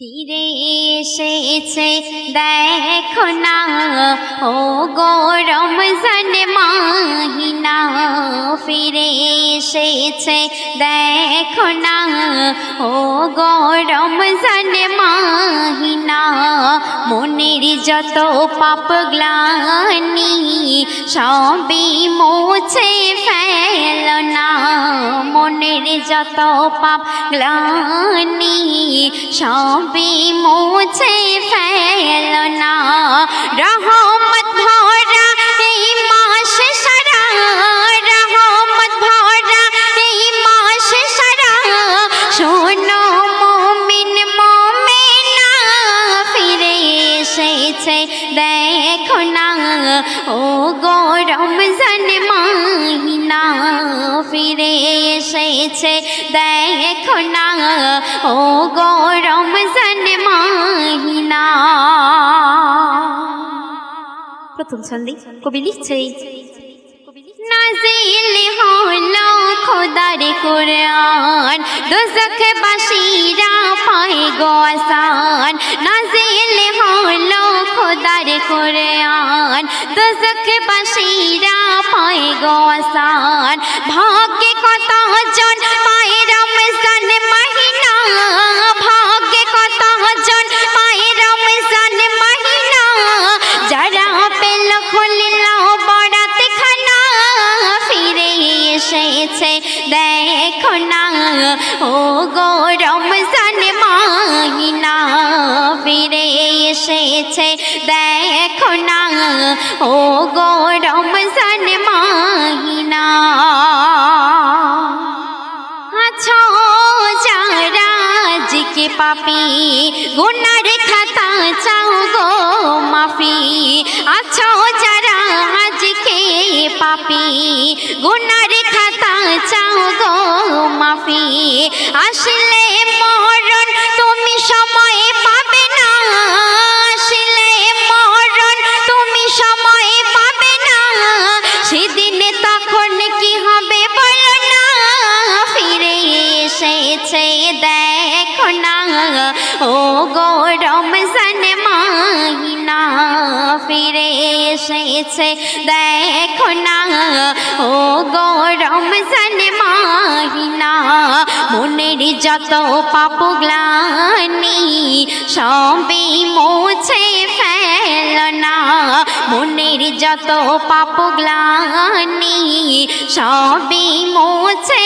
ফিরে এসেছে, দেখো না। ও গো রমজান মাহিনা, ফিরে এসেছে, দেখো না। ও গো রমজান মাহিনা, মনের যত পাপ গ্লানি, সবই মুছে যত পাপ গ্লানি, সবই মুছে ফেল না। রহমত ভরা এই মাস সারা, রহমত ভরা এই মাস সারা। শোনো মুমিন মুমিনা, ফিরে এসেছে, দেখো না। ও গো রমজান মাহিনা, ফিরে এসেছে না ও গরম মাহিনা প্রথম ছন্দে কবি লিখছে নাজিল হলো খোদার কোরআন দোজখ কোরআন দোজখ বাসীরা পায় গো আসান ভাগ্যে কত জন পায় রমজান এসেছে, দেখো না। ও গো, রমজান মাহিনা। আছো জিকে পাপি, গুনার খাতা চাও গো মাফি। আছো যারা আজকে পাপি, গুনার খাতা চাও গো মাফি। আসলে মরণ তুমি সময়ে পাবে ও গো রমজান মাহিনা ফিরে এসেছে, দেখো না। ও গো রমজান মাহিনা মনের যত পাপ গ্লানি সবই মুছে ফেল না মনের যত পাপ গ্লানি সবই মুছে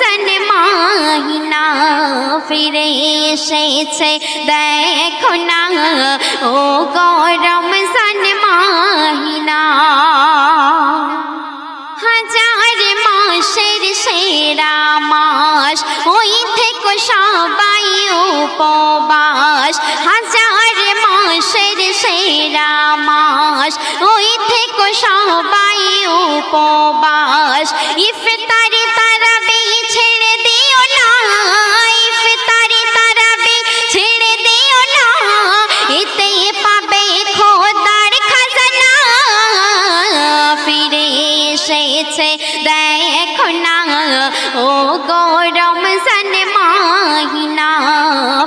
রমজান মাহিনা ফিরে এসেছে, দেখো না, ও গো রমজান মাহিনা। হাজার মাসের সেরা মাস, ওই থেকে সবাই উপবাস। হাজার মাসের সেরা মাস, ওই থেকে সবাই উপবাস। ইফতারি রমজান মাহিনা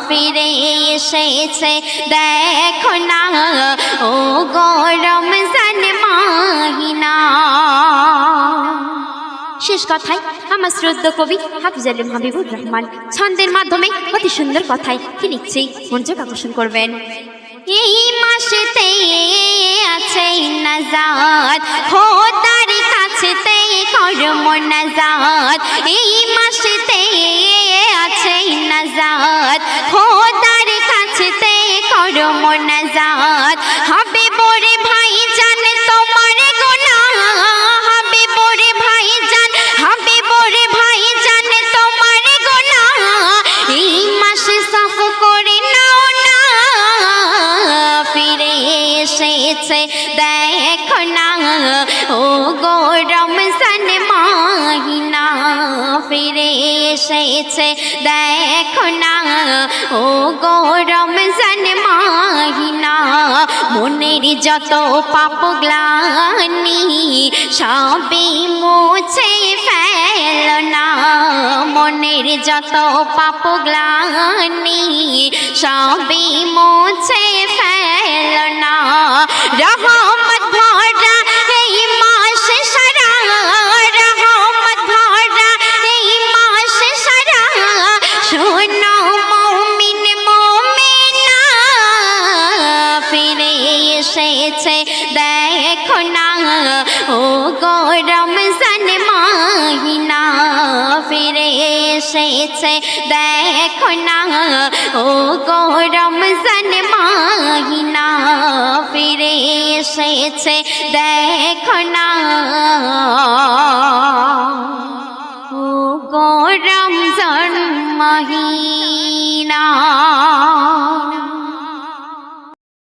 ফিরে এসেছে দেখো না ও গরম রমজান মাহিনা শেষ কথায় আমার শ্রদ্ধ কবি হাফিজ হাবিবুর রহমান ছন্দের মাধ্যমে অতি সুন্দর কথায় কি লিখছে মনোযোগ আকর্ষণ করবেন। এই মাসেতে আছে কাছেতে করম নাজাত হবে বরে ভাই জান তোমার হবে বরে ভাই জান হবে বরে ভাই জান তোমার এই মাসে সাফ করে নাও না। ফিরে এসেছে, দেখো না। ও গো রমজান মাহিনা, ফিরে এসেছে, দেখো না। ও গো রমজান মাহিনা মনের যত পাপ গ্লানি সবই মুছে ফেল না। মনের যত পাপ গ্লানি সবই মুছে এসেছে দেখো না। ও গরম রমজান মাহিনা ফিরে এসেছে দেখো না।